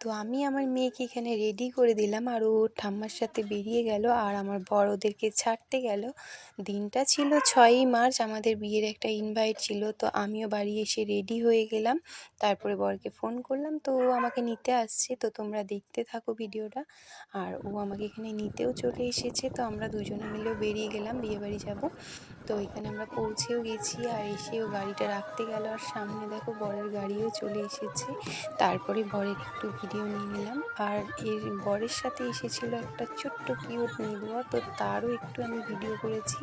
তো আমি আমার মেয়েকে এখানে রেডি করে দিলাম আর ও ঠাম্মার সাথে বেরিয়ে গেল আর আমার বর ওদেরকে ছাড়তে গেল। দিনটা ছিল ছয়ই মার্চ, আমাদের বিয়ের একটা ইনভাইট ছিল, তো আমিও বাড়ি এসে রেডি হয়ে গেলাম। তারপরে বরকে ফোন করলাম, তো ও আমাকে নিতে আসছে, তো তোমরা দেখতে থাকো ভিডিওটা। আর ও আমাকে এখানে নিতেও চলে এসেছে, তো আমরা দুজনে মিলেও বেরিয়ে গেলাম বিয়ে বাড়ি যাব। তো এখানে আমরা পৌঁছেও গেছি আর এসেও গাড়িটা রাখতে গেল। আর সামনে দেখো বরের গাড়িও চলে এসেছে। তারপরে বরের একটু ভিডিও নিয়ে নিলাম। আর এর বরের সাথে এসেছিল একটা ছোট্ট কিউট নিদুয়া তো তারও একটু আমি ভিডিও করেছি।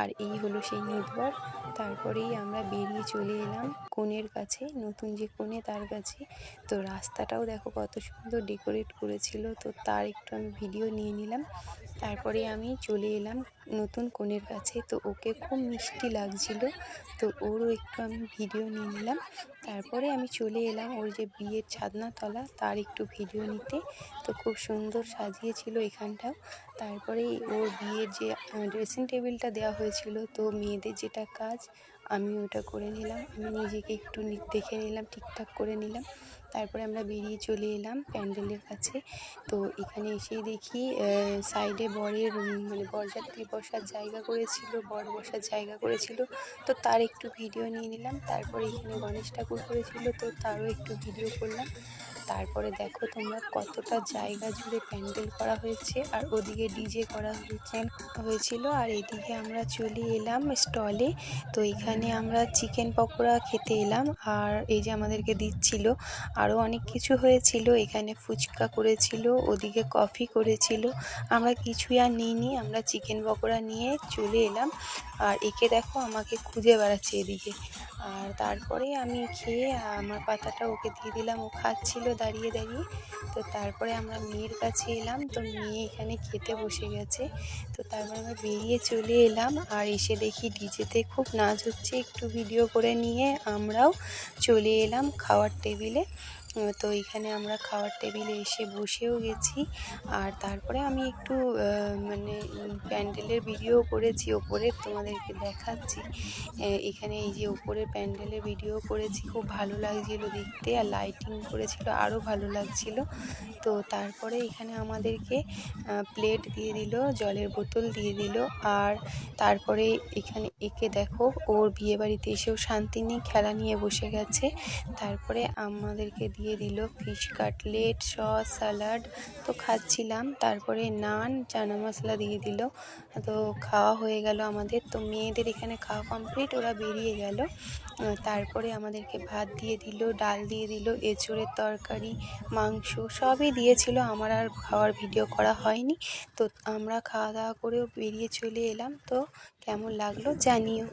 আর এই হলো সেই নিদুয়ার তারপরেই আমরা বেরিয়ে চলে এলাম কনের কাছে, নতুন যে কনে তার কাছে। তো রাস্তাটাও দেখো কত সুন্দর ডেকোরেট করেছিল, তো তার একটু আমি ভিডিও নিয়ে নিলাম। তারপরে আমি চলে এলাম নতুন কনের কাছে। তো ওকে খুব মিষ্টি লাগছিল। তো ওরও একটু আমি ভিডিও নিয়ে নিলাম। তারপরে আমি চলে এলাম ওর যে বিয়ের ছাদনাতলা, তার একটু ভিডিও নিতে। তো খুব সুন্দর সাজিয়েছিল এখানটাও। তারপরে ওর বিয়ের যে ড্রেসিং টেবিলটা দেওয়া হয়েছিল, তো মেয়েদের যেটা কাজ আমি ওটা করে নিলাম। আমি নিজেকে একটু দেখে নিলাম, ঠিকঠাক করে নিলাম। তারপরে আমরা বেরিয়ে চলে এলাম প্যান্ডেলের কাছে। তো এখানে এসেই দেখি সাইডে বরের মানে বরযাত্রী বসার জায়গা করেছিল, বর বসার জায়গা করেছিল। তো তার একটু ভিডিও নিয়ে নিলাম। তারপরে এখানে গণেশ ঠাকুর করেছিল, তো তারও একটু ভিডিও করলাম। তারপরে দেখো তোমরা কতটা জায়গা জুড়ে প্যান্ডেল করা হয়েছে, আর ওদিকে ডিজে করা হয়েছে, হয়েছিল। আর এদিকে আমরা চলে এলাম স্টলে। তো এখানে আমরা চিকেন পকোড়া খেতে এলাম, আর এই যে আমাদেরকে দিচ্ছিল আরও অনেক কিছু হয়েছিল। এখানে ফুচকা করেছিল, ওদিকে কফি করেছিল। আমরা কিছুই আর নিইনি, আমরা চিকেন পকোড়া নিয়ে চলে এলাম। আর একে দেখো আমাকে খুঁজে বেড়াচ্ছে এদিকে। আর তারপরে আমি খেয়ে আমার পাতাটা ওকে দিয়ে দিলাম। ও খাচ্ছিল দাঁড়িয়ে দাঁড়িয়ে। তো তারপরে আমরা মেয়ের কাছে এলাম। তো মেয়ে এখানে খেতে বসে গেছে। তো তারপরে আমরা বেরিয়ে চলে এলাম আর এসে দেখি ডিজেতে খুব নাচ হচ্ছে। একটু ভিডিও করে নিয়ে আমরাও চলে এলাম খাওয়ার টেবিলে। তো এখানে আমরা খাওয়ার টেবিলে এসে বসেও গেছি। আর তারপরে আমি একটু মানে প্যান্ডেলের ভিডিও করেছি ওপরের তোমাদেরকে দেখাচ্ছি। এখানে এই যে ওপরের প্যান্ডেলের ভিডিও করেছি, খুব ভালো লাগছিল দেখতে আর লাইটিং করেছিল আরও ভালো লাগছিল। তো তারপরে এখানে আমাদেরকে প্লেট দিয়ে দিল, জলের বোতল দিয়ে দিল। আর তারপরে এখানে, একে দেখো, ওর বিয়ে বাড়িতে এসেও শান্তি নেই খেলা নিয়ে বসে গেছে। তারপরে আমাদেরকে দিয়ে দিল ফিশ কাটলেট, সস স্যালাড তো খাচ্ছিলাম। তারপরে নান, চানা মশলা দিয়ে দিল। তো খাওয়া হয়ে গেল আমাদের। তো মেয়েদের এখানে খাওয়া কমপ্লিট ওরা বেরিয়ে গেল। তারপরে আমাদেরকে ভাত দিয়ে দিল, ডাল দিয়ে দিল, এঁচোড়ের তরকারি, মাংস সবই দিয়েছিল। আমার আর খাওয়ার ভিডিও করা হয়নি। তো আমরা খাওয়া দাওয়া করেও বেরিয়ে চলে এলাম। তো কেমন লাগল জানিও।